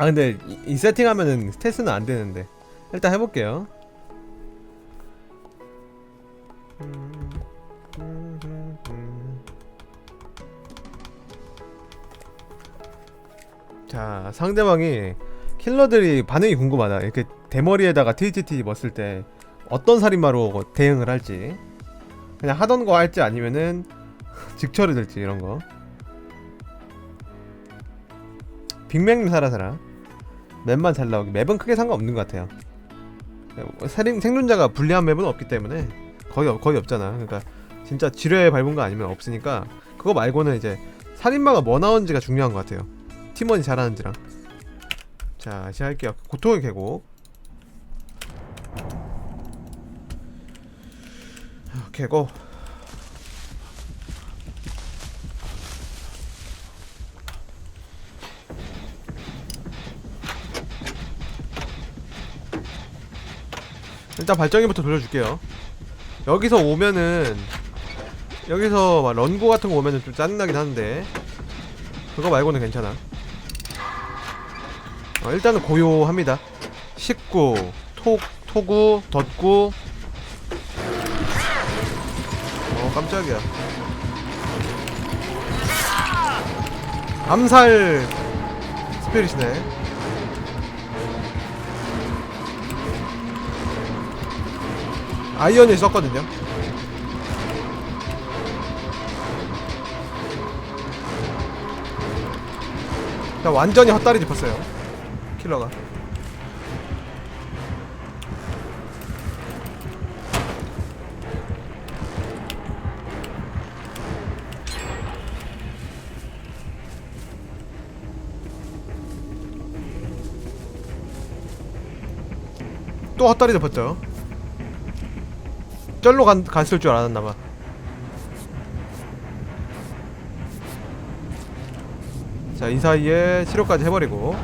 아 근데 이, 이 세팅하면은 스탯은 안 되는데 일단 해볼게요. 자 상대방이 킬러들이 반응이 궁금하다. 이렇게 대머리에다가 TTT 멋을 때 어떤 살인마로 대응을 할지 그냥 하던 거 할지 아니면은 직처리 될지 이런 거. 빅맥님 살아서라 맵만 잘 나오기 맵은 크게 상관없는 것 같아요. 살인 생존자가 불리한 맵은 없기 때문에 거의 없- 거의 없잖아. 그러니까 진짜 지뢰 밟은 거 아니면 없으니까 그거 말고는 이제 살인마가 뭐 나오는지가 중요한 것 같아요. 팀원이 잘하는지랑. 자 시작할게요. 고통의 계곡. 계곡 일단 발전기부터 돌려줄게요. 여기서 오면은 여기서 막 런고 같은 거 오면은 좀 짜증나긴 하는데 그거 말고는 괜찮아. 어, 일단은 고요합니다. 식구, 토, 토구, 덧구. 어 깜짝이야. 암살 스피릿이네. 아이언을 썼거든요. 그냥 완전히 헛다리 짚었어요. 킬러가. 또 헛다리 짚었죠. 쩔로 간, 갔을 줄 알았나봐. 자 이 사이에 치료까지 해버리고.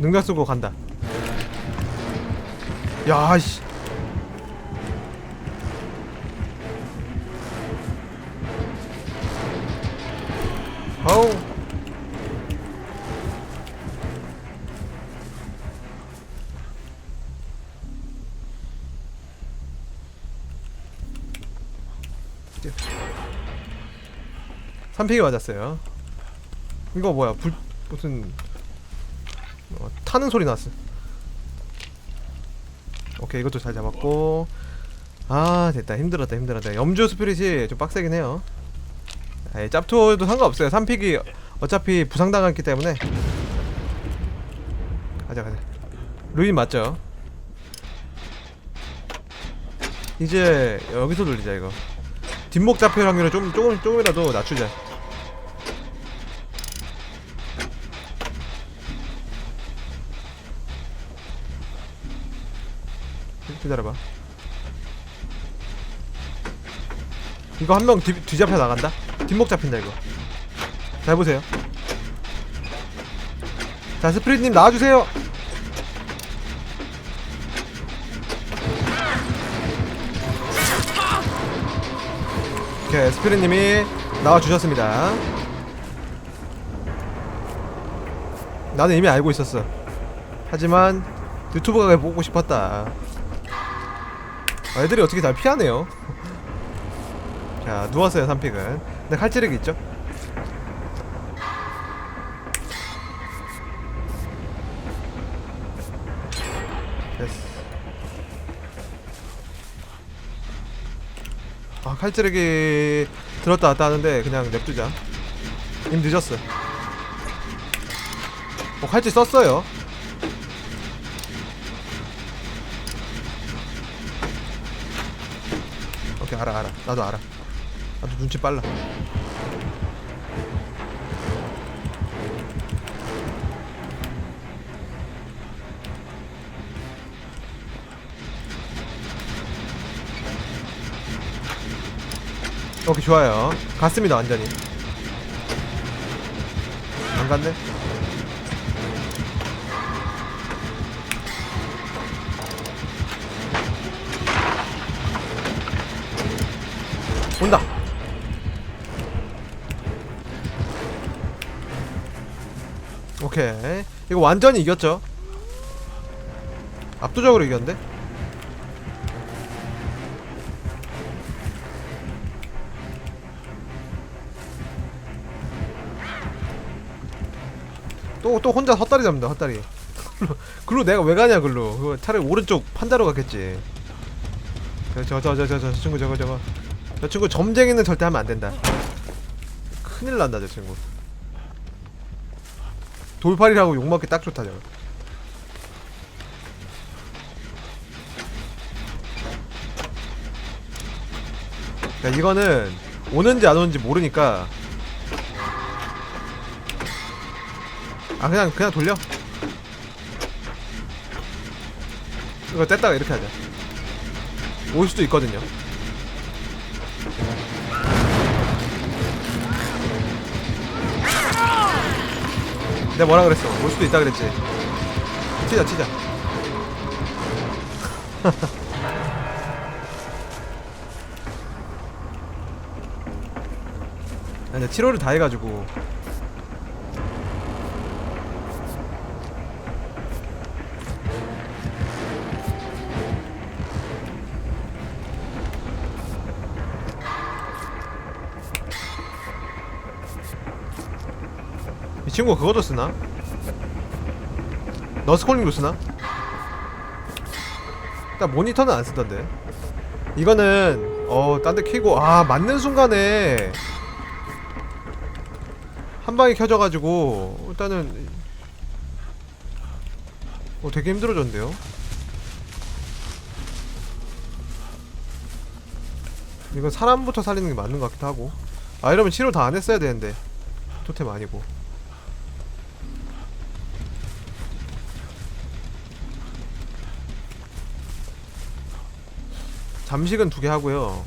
능력 쓰고 간다. 야씨 3팩이 맞았어요. 이거 뭐야? 불 무슨 어, 타는 소리 났어. 오케이 이것도 잘 잡았고. 아 됐다. 힘들었다 힘들었다. 염주 스피릿이 좀 빡세긴 해요. 아이 짭투어도 상관없어요. 3픽이 어차피 부상당했기 때문에. 가자 가자. 루인 맞죠? 이제 여기서 돌리자 이거. 뒷목 잡힐 확률을 좀 조금 조금이라도 낮추자. 기다려봐. 이거 한 명 뒤잡혀 나간다. 뒷목 잡힌다 이거. 잘 보세요. 자 스프릿님 나와주세요. 오케이 스피릿님이 나와주셨습니다. 나는 이미 알고 있었어. 하지만 유튜브가 보고 싶었다. 아, 애들이 어떻게 잘 피하네요. 자 누웠어요 삼픽은. 근데 칼찌르기 있죠? 됐어. 아 칼찌르기 들었다 놨다 하는데 그냥 냅두자. 님 늦었어. 어 칼찌 썼어요. 오케이 알아 알아. 나도 알아. 나도 눈치 빨라. 오케이 좋아요. 갔습니다 완전히. 안 갔네 온다. 오케이. 이거 완전히 이겼죠? 압도적으로 이겼는데? 또 또 혼자 헛다리 잡는다 헛다리. 글로 내가 왜 가냐 글로. 차라리 오른쪽 판자로 갔겠지. 저 저 저 저저 친구 저거 저거 저 친구 점쟁이는 절대 하면 안 된다. 큰일 난다 저 친구. 돌팔이라고 욕먹기 딱 좋다 저거. 야 이거는 오는지 안 오는지 모르니까. 아 그냥 그냥 돌려. 이거 뗐다가 이렇게 하자. 올 수도 있거든요 내가 뭐라 그랬어? 올 수도 있다 그랬지. 치자 치자. 아니 7호를 다 해가지고 친구 그것도 쓰나? 너스콜링도 쓰나? 일단 모니터는 안 쓰던데. 이거는 어딴 데 켜고 아 맞는 순간에 한 방에 켜져가지고 일단은 어 되게 힘들어졌는데요? 이건 사람부터 살리는 게 맞는 것 같기도 하고. 아 이러면 치료 다 안 했어야 되는데. 토템 아니고 잠식은 두 개 하고요.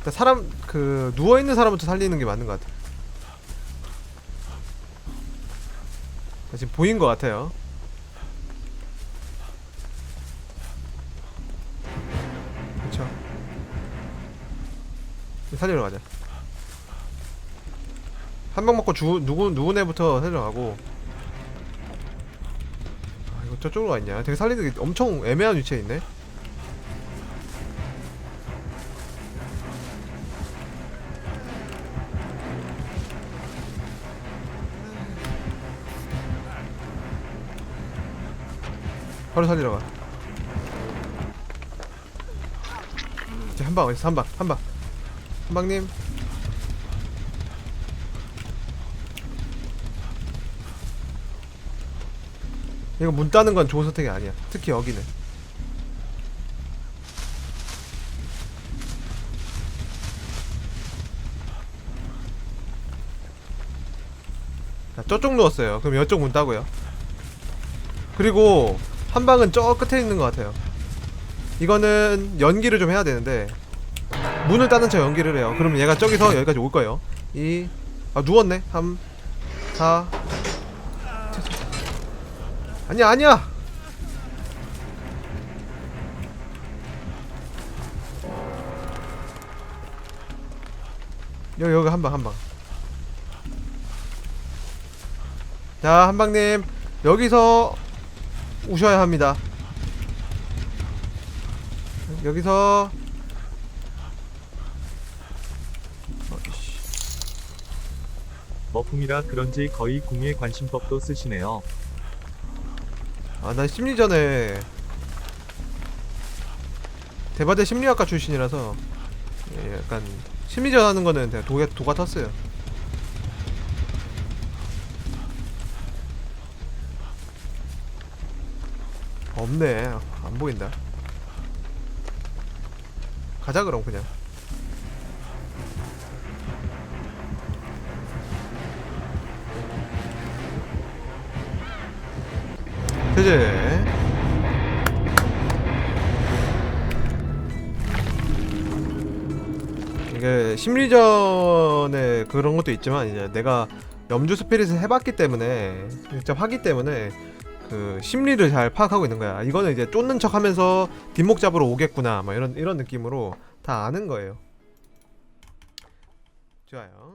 일단 사람 그 누워 있는 사람부터 살리는 게 맞는 것 같아. 자, 지금 보인 것 같아요. 그렇죠. 살리러 가자. 한 명 먹고 주, 누구 누구네부터 살리러 가고. 아 이거 저쪽으로 가 있냐? 되게 살리는 게 엄청 애매한 위치에 있네. 바로 살리러 가. 이제 한 방 어디 한방 한 방 한방님. 이거 문 따는 건 좋은 선택이 아니야. 특히 여기는. 자, 저쪽 누웠어요. 그럼 이쪽 문 따고요. 그리고 한 방은 저 끝에 있는 것 같아요. 이거는 연기를 좀 해야 되는데 문을 따는 척 연기를 해요. 그러면 얘가 저기서 여기까지 올 거예요. 이 아 누웠네. 3 4 아니야 아니야. 여기 여기 한 방 한 방. 자 한방님 여기서 우셔야 합니다. 여기서. 머품이라 그런지 거의 궁예 관심법도 쓰시네요. 아, 나 심리전에 대바대 심리학과 출신이라서 예, 약간 심리전 하는 거는 제가 도가 도가 텄어요. 없네. 안 보인다. 가자 그럼 그냥. 그지? 이게 심리전에 그런 것도 있지만 이제 내가 염주 스피릿을 해봤기 때문에 직접 하기 때문에 그 심리를 잘 파악하고 있는 거야. 이거는 이제 쫓는 척하면서 뒷목 잡으러 오겠구나, 뭐 이런 이런 느낌으로 다 아는 거예요. 좋아요.